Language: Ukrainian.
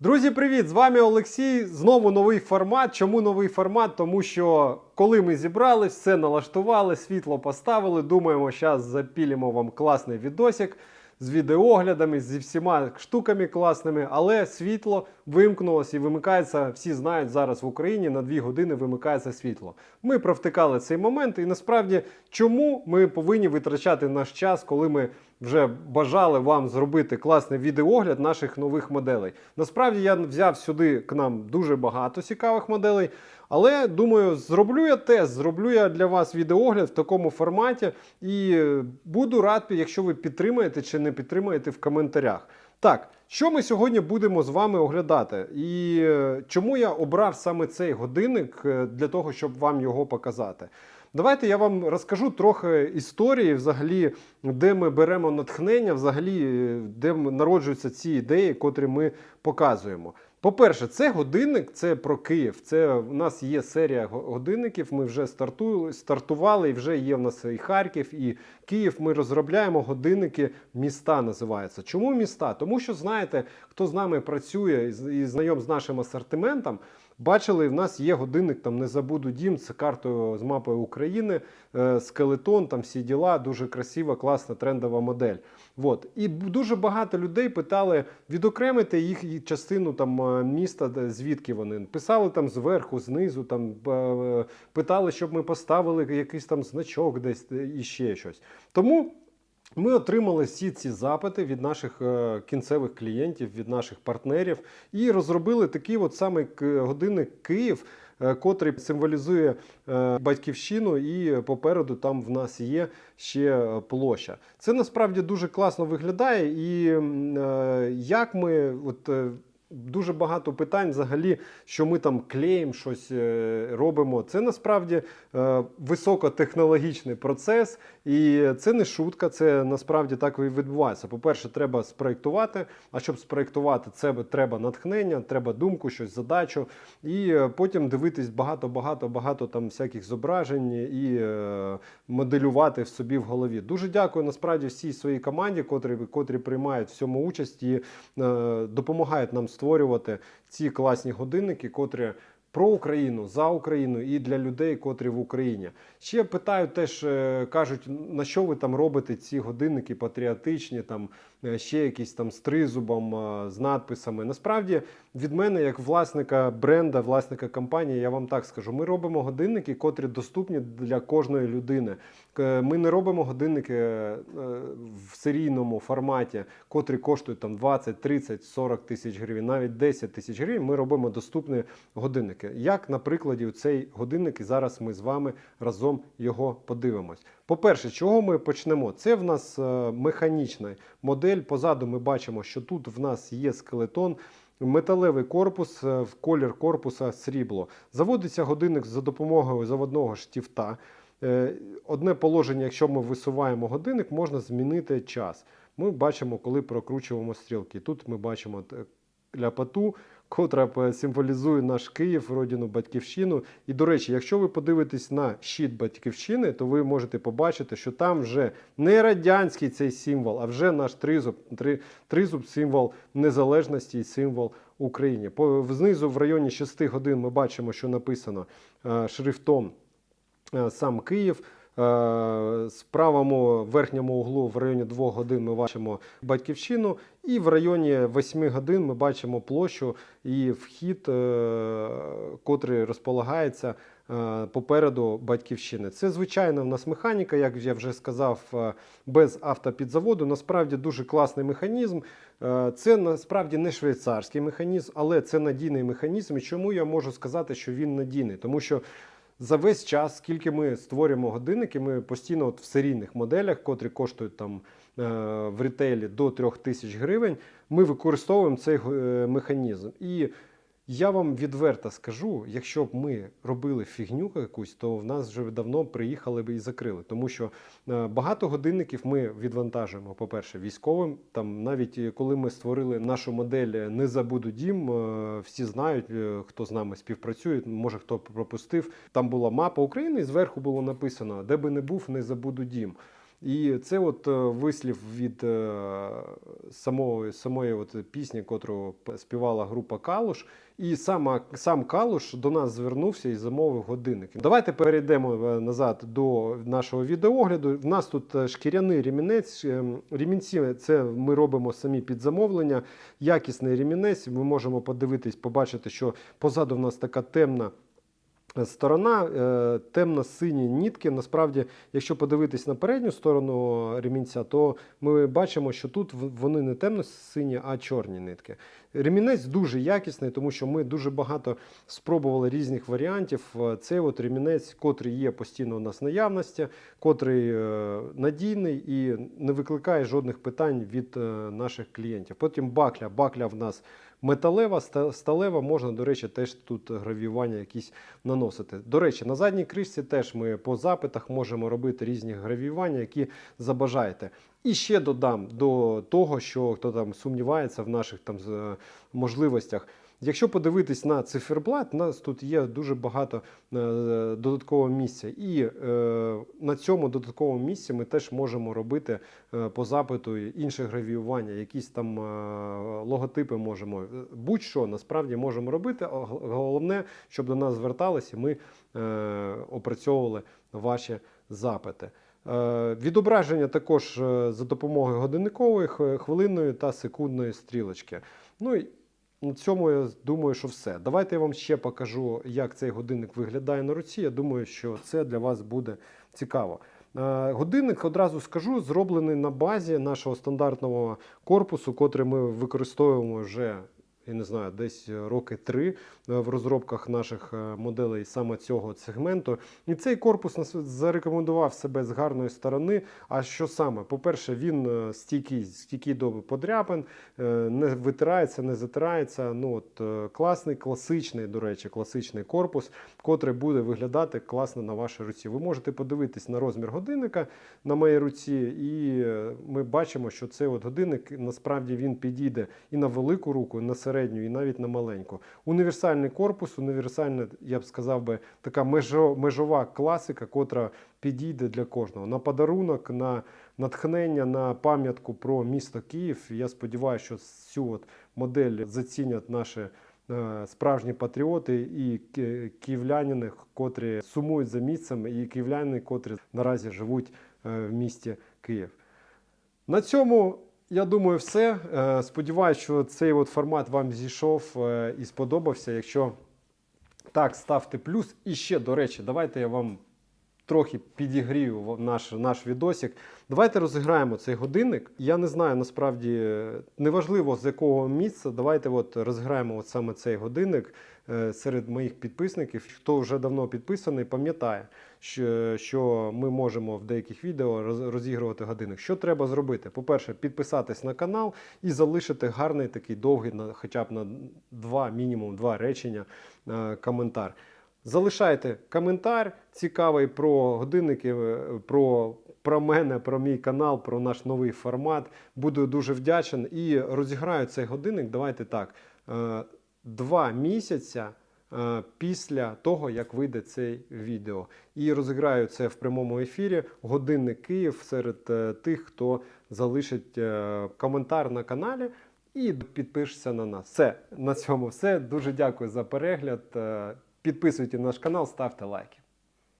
Друзі, привіт! З вами Олексій. Знову новий формат. Чому новий формат? Тому що коли ми зібрались, все налаштували, світло поставили. Думаємо, зараз запілимо вам класний відосик з відеоглядами, зі всіма штуками класними, але світло вимкнулося і вимикається. Всі знають зараз в Україні на 2 години вимикається світло. Ми провтикали цей момент, і насправді чому ми повинні витрачати наш час, коли ми вже бажали вам зробити класний відеогляд наших нових моделей. Насправді я взяв сюди к нам дуже багато цікавих моделей. Але думаю, зроблю я тест, зроблю я для вас відеогляд в такому форматі, і буду рад, якщо ви підтримаєте чи не підтримаєте в коментарях. Так, що ми сьогодні будемо з вами оглядати? І е, чому я обрав саме цей годинник е, для того, щоб вам його показати? Давайте я вам розкажу трохи історії, взагалі, де ми беремо натхнення, взагалі, е, де народжуються ці ідеї, котрі ми показуємо. По-перше, це годинник, це про Київ. Це у нас є серія годинників. Ми вже стартули, стартували, і вже є в нас і Харків, і Київ. Ми розробляємо годинники міста. Називається. Чому міста? Тому що знаєте, хто з нами працює і знайом з нашим асортиментом. Бачили, в нас є годинник, там не забуду дім з картою з мапою України, е, скелетон, там всі діла, дуже красива, класна, трендова модель. От. І дуже багато людей питали відокремити їх частину там е, міста, звідки вони. Писали там зверху, знизу, там е, питали, щоб ми поставили якийсь там значок десь е, і ще щось. Тому. Ми отримали всі ці запити від наших е, кінцевих клієнтів, від наших партнерів, і розробили такий от самий годинник Київ, е, котрий символізує е, батьківщину, і попереду там в нас є ще площа. Це насправді дуже класно виглядає, і як ми от. Дуже багато питань взагалі, що ми там клеїмо щось е, робимо. Це насправді е, високотехнологічний процес, і це не шутка, це насправді так і відбувається. По-перше, треба спроєктувати. А щоб спроєктувати, це треба натхнення, треба думку, щось задачу, і е, потім дивитись багато, багато, там всяких зображень і моделювати в собі в голові. Дуже дякую насправді всій своїй команді, котрі, котрі приймають в цьому участь і допомагають нам створювати ці класні годинники, котрі. Про Україну за Україну і для людей, котрі в Україні. Ще питають теж, е, кажуть, на що ви там робите ці годинники патріотичні, там е, ще якісь там з тризубом, е, з надписами. Насправді, від мене, як власника бренда, власника компанії, я вам так скажу: ми робимо годинники, котрі доступні для кожної людини. Ми не робимо годинники в серійному форматі, котрі коштують там 20, 30, 40 тисяч гривень, навіть 10 тисяч гривень. Ми робимо доступні годинники. Як на прикладі цей годинник, і зараз ми з вами разом його подивимось. По-перше, чого ми почнемо? Це в нас е, механічна модель. Позаду ми бачимо, що тут в нас є скелетон. Металевий корпус, е, в колір корпуса срібло. Заводиться годинник за допомогою заводного штифта. Е, Одне положення, якщо ми висуваємо годинник, можна змінити час. Ми бачимо, коли прокручуємо стрілки. Тут ми бачимо ляпоту, котра символізує наш Київ, родину батьківщину. І до речі, якщо ви подивитесь на щит батьківщини, то ви можете побачити, що там вже не радянський цей символ, а вже наш тризуб, три, тризуб символ незалежності і символ України. По знизу в районі 6 годин ми бачимо, що написано е, шрифтом е, сам Київ. Е, З правому верхньому углу в районі 2 годин ми бачимо батьківщину, і в районі 8 годин ми бачимо площу і вхід, е, котрий розполагається е, попереду батьківщини. Це звичайна в нас механіка, як я вже сказав, без автопідзаводу. Насправді дуже класний механізм. Це насправді не швейцарський механізм, але це надійний механізм. І чому я можу сказати, що він надійний? Тому що за весь час, скільки ми створюємо годинники, ми постійно от в серійних моделях, котрі коштують там е, в ретейлі до 3000 тисяч гривень, ми використовуємо цей е, механізм. І я вам відверто скажу, якщо б ми робили фігню якусь, то в нас вже давно приїхали б і закрили. Тому що е, багато годинників ми відвантажуємо, по-перше, військовим. Там навіть е, коли ми створили нашу модель е, Не забуду дім, всі знають, хто з нами співпрацює, може хто пропустив. Там була мапа України, і зверху було написано: де би не був, не забуду дім. І це от е, вислів від е, самої, самої от пісні, котру співала група Калуш. І сам, сам Калуш до нас звернувся і замовив годинник. Давайте перейдемо е, назад до нашого відеогляду. В нас тут шкіряний ремінець. Е, Ремінці це ми робимо самі під замовлення. Якісний ремінець. Ми можемо подивитись, побачити, що позаду в нас така темна. Сторона е, темно-сині нітки. Насправді, якщо подивитись на передню сторону ремінця, то ми бачимо, що тут вони не темно-сині, а чорні нитки. Ремінець дуже якісний, тому що ми дуже багато спробували різних варіантів. Е, Це от ремінець, котрий є постійно у нас наявності, котрий е, надійний і не викликає жодних питань від е, наших клієнтів. Потім бакля. Бакля в нас металева, сталева. Можна, до речі, теж тут гравіювання якісь наносити. До речі, на задній кришці теж ми по запитах можемо робити різні гравіювання, які забажаєте. І ще додам до того, що хто там сумнівається в наших там е, можливостях. Якщо подивитись на циферблат, у нас тут є дуже багато е, додаткового місця. І е, на цьому додатковому місці ми теж можемо робити е, по запиту інше гравіювання, якісь там логотипи можемо. Будь-що насправді можемо робити. Головне, щоб до нас зверталися, ми опрацьовували ваші запити. Відображення також за допомогою годинникової, хвилинної та секундної стрілочки. Ну на цьому я думаю, що все. Давайте я вам ще покажу, як цей годинник виглядає на руці. Я думаю, що це для вас буде цікаво. Е, Годинник, одразу скажу, зроблений на базі нашого стандартного корпусу, котрий ми використовуємо вже. Я не знаю, десь роки три е, в розробках наших е, моделей саме цього сегменту. І цей корпус зарекомендував себе з гарної сторони. А що саме? По-перше, він е, стійкий, стійкий до подряпин, е, не витирається, не затирається. Ну от е, класний, класичний, до речі, класичний корпус, котрий буде виглядати класно на вашій руці. Ви можете подивитись на розмір годинника на моїй руці, і е, ми бачимо, що цей от годинник насправді він підійде і на велику руку, і на середню, і навіть на маленьку. Універсальний корпус, універсальна, я б сказав би, така межова класика, котра підійде для кожного. На подарунок, на натхнення, на пам'ятку про місто Київ. Я сподіваюся, що цю от модель зацінять наші е, справжні патріоти і ки- київляніни, котрі сумують за місцем, і київляни, котрі наразі живуть е, в місті Київ. На цьому. Я думаю, все. Е, Сподіваюсь, що цей от формат вам зійшов е, і сподобався. Якщо так, ставте плюс. І ще, до речі, давайте я вам трохи підігрію наш, наш відосик. Давайте розіграємо цей годинник. Я не знаю насправді, неважливо з якого місця. Давайте от розіграємо от саме цей годинник е, серед моїх підписників. Хто вже давно підписаний, пам'ятає, що, ми можемо в деяких відео розігрувати годинник. Що треба зробити? По-перше, підписатись на канал і залишити гарний такий довгий, хоча б на два, мінімум два речення е, коментар. Залишайте коментар цікавий про годинники, е, про, про мене, про мій канал, про наш новий формат. Буду дуже вдячен. І розіграю цей годинник. Давайте так. е, Два місяця е, після того, як вийде це відео. І розіграю це в прямому ефірі. Годинник Київ серед тих, хто залишить коментар на каналі. І підпишеться на нас. Все, на цьому все. Дуже дякую за перегляд. Підписуйте наш канал, ставте лайки.